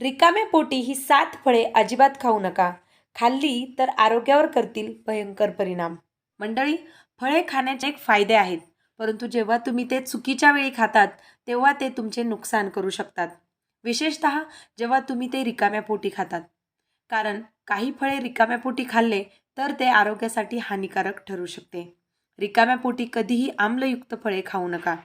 रिकाम्या पोटी ही सात फळे अजिबात खाऊ नका. खाल्ली तर आरोग्यावर करतील भयंकर परिणाम. मंडळी फळे खाण्याचे एक फायदे आहेत परंतु जेव्हा तुम्ही ते चुकीच्या वेळी खातात तेव्हा ते तुमचे नुकसान करू शकतात. विशेषत जेव्हा तुम्ही ते रिकाम्या पोटी खातात. कारण काही फळे रिकाम्या पोटी खाल्ले तर ते आरोग्यासाठी हानिकारक ठरू शकते. रिकाम्या पोटी कधीही आम्लयुक्त फळे खाऊ नका.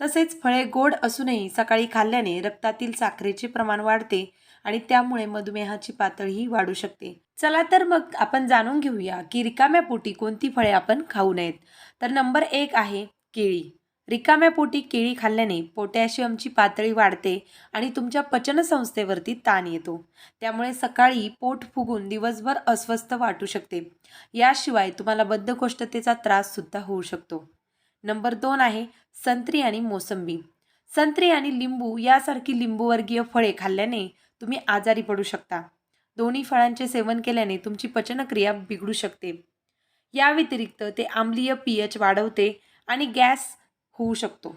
तसेच फळे गोड असूनही सकाळी खाल्ल्याने रक्तातील साखरेचे प्रमाण वाढते आणि त्यामुळे मधुमेहाची पातळीही वाढू शकते. चला तर मग आपण जाणून घेऊया की रिकाम्या पोटी कोणती फळे आपण खाऊ नयेत. तर नंबर एक आहे केळी. रिकाम्या पोटी केळी खाल्ल्याने पोटॅशियमची पातळी वाढते आणि तुमच्या पचनसंस्थेवरती ताण येतो. त्यामुळे सकाळी पोट फुगून दिवसभर अस्वस्थ वाटू शकते. याशिवाय तुम्हाला बद्धकोष्ठतेचा त्राससुद्धा होऊ शकतो. नंबर दोन आहे संत्री आणि मोसंबी. संत्री आणि लिंबू यासारखी लिंबूवर्गीय फळे खाल्ल्याने तुम्ही आजारी पडू शकता. दोन्ही फळांचे सेवन केल्याने तुमची पचनक्रिया बिघडू शकते. या व्यतिरिक्त ते आम्लीय पी एच वाढवते आणि गॅस होऊ शकतो.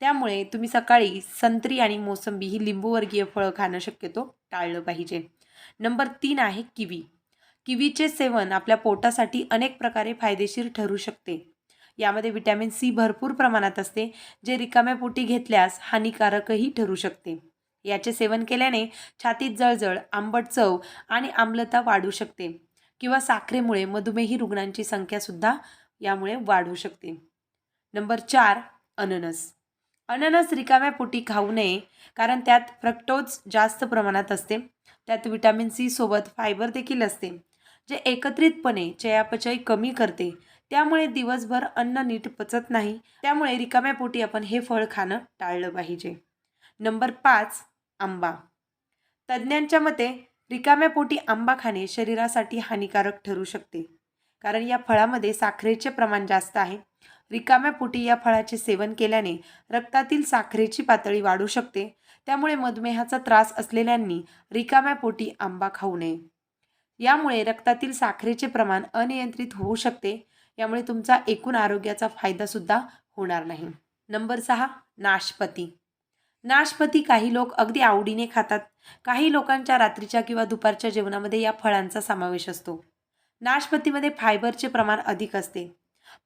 त्यामुळे तुम्ही सकाळी संत्री आणि मोसंबी ही लिंबूवर्गीय फळं खाणं शक्यतो टाळलं पाहिजे. नंबर तीन आहे किवी. किवीचे सेवन आपल्या पोटासाठी अनेक प्रकारे फायदेशीर ठरू शकते. यामध्ये विटॅमिन सी भरपूर प्रमाणात असते जे रिकाम्या पोटी घेतल्यास हानिकारकही ठरू शकते. याचे सेवन केल्याने छातीत जळजळ आंबट चव आणि आम्लता वाढू शकते किंवा साखरेमुळे मधुमेही रुग्णांची संख्यासुद्धा यामुळे वाढू शकते. नंबर चार अननस. अननस रिकाम्या पोटी खाऊ नये कारण त्यात फ्रक्टोज जास्त प्रमाणात असते. त्यात विटॅमिन सी सोबत फायबर देखील असते जे एकत्रितपणे चयापचय कमी करते त्यामुळे दिवसभर अन्न नीट पचत नाही. त्यामुळे रिकाम्या पोटी आपण हे फळ खाणं टाळलं पाहिजे. नंबर पाच आंबा. तज्ज्ञांच्या मते रिकाम्या पोटी आंबा खाणे शरीरासाठी हानिकारक ठरू शकते. कारण या फळामध्ये साखरेचे प्रमाण जास्त आहे. रिकाम्या पोटी या फळाचे सेवन केल्याने रक्तातील साखरेची पातळी वाढू शकते. त्यामुळे मधुमेहाचा त्रास असलेल्यांनी रिकाम्या पोटी आंबा खाऊ नये. यामुळे रक्तातील साखरेचे प्रमाण अनियंत्रित होऊ शकते. यामुळे तुमचा एकूण आरोग्याचा फायदासुद्धा होणार नाही. नंबर सहा नाशपती. नाशपती काही लोक अगदी आवडीने खातात. काही लोकांच्या रात्रीच्या किंवा दुपारच्या जेवणामध्ये या फळांचा समावेश असतो. नाशपतीमध्ये फायबरचे प्रमाण अधिक असते.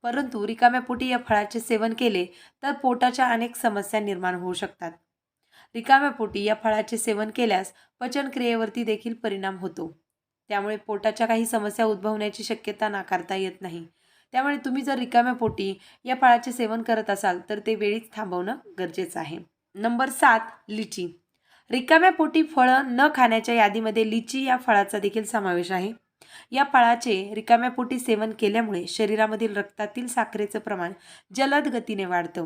परंतु रिकाम्या पोटी या फळाचे सेवन केले तर पोटाच्या अनेक समस्या निर्माण होऊ शकतात. रिकाम्या पोटी या फळाचे सेवन केल्यास पचनक्रियेवरती देखील परिणाम होतो. त्यामुळे पोटाच्या काही समस्या उद्भवण्याची शक्यता नाकारता येत नाही. त्यामुळे तुम्ही जर रिकाम्या पोटी या फळाचे सेवन करत असाल तर ते वेळीच थांबवणं गरजेचं आहे. नंबर सात लिची. रिकाम्या पोटी फळं न खाण्याच्या यादीमध्ये लिची या फळाचा देखील समावेश आहे. या फळाचे रिकाम्या पोटी सेवन केल्यामुळे शरीरामधील रक्तातील साखरेचं प्रमाण जलद गतीने वाढतं.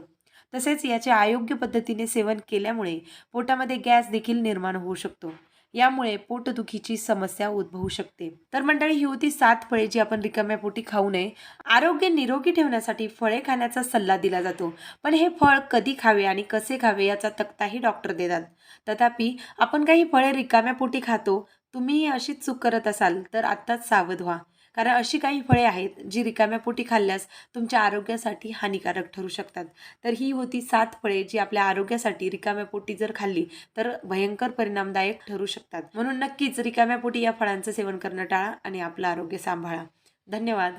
तसेच याचे अयोग्य पद्धतीने सेवन केल्यामुळे पोटामध्ये गॅस देखील निर्माण होऊ शकतो. यामुळे पोटदुखीची समस्या उद्भवू शकते. तर मंडळी ही होती सात फळे जी आपण रिकाम्या पोटी खाऊ नये. आरोग्य निरोगी ठेवण्यासाठी फळे खाण्याचा सल्ला दिला जातो. पण हे फळ कधी खावे आणि कसे खावे याचा तक्ताही डॉक्टर देतात. तथापि आपण काही फळे रिकाम्या पोटी खातो तुम्ही अशीच चूक करत असाल तर आत्ताच सावध व्हा. कारण अशी काही फळे आहेत जी रिकाम्या पोटी खाल्ल्यास तुमच्या आरोग्यासाठी हानिकारक ठरू शकतात. तर ही होती सात फळे जी आपल्या आरोग्यासाठी रिकाम्या पोटी जर खाल्ली तर भयंकर परिणामदायक ठरू शकतात. म्हणून नक्कीच रिकाम्या पोटी या फळांचं सेवन करणं टाळा आणि आपलं आरोग्य सांभाळा. धन्यवाद.